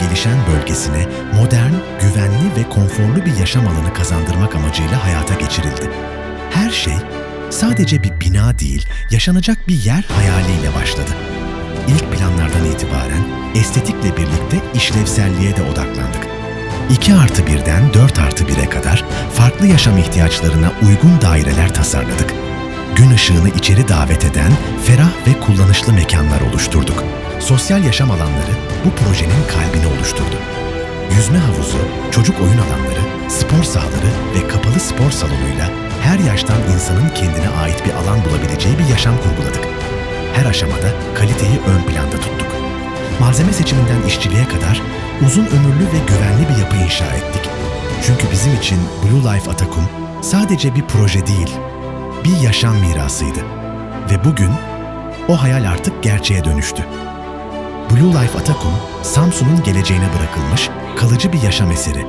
gelişen bölgesine modern, güvenli ve konforlu bir yaşam alanı kazandırmak amacıyla hayata geçirildi. Her şey sadece bir bina değil, yaşanacak bir yer hayaliyle başladı. İlk planlardan itibaren estetikle birlikte işlevselliğe de odaklandık. 2 artı 1'den 4 artı 1'e kadar farklı yaşam ihtiyaçlarına uygun daireler tasarladık. Gün ışığını içeri davet eden ferah kullanışlı mekanlar oluşturduk. Sosyal yaşam alanları bu projenin kalbini oluşturdu. Yüzme havuzu, çocuk oyun alanları, spor sahaları ve kapalı spor salonuyla her yaştan insanın kendine ait bir alan bulabileceği bir yaşam kurguladık. Her aşamada kaliteyi ön planda tuttuk. Malzeme seçiminden işçiliğe kadar uzun ömürlü ve güvenli bir yapı inşa ettik. Çünkü bizim için Blue Life Atakum sadece bir proje değil, bir yaşam mirasıydı. Ve bugün o hayal artık gerçeğe dönüştü. Blue Life Atakum, Samsun'un geleceğine bırakılmış kalıcı bir yaşam eseri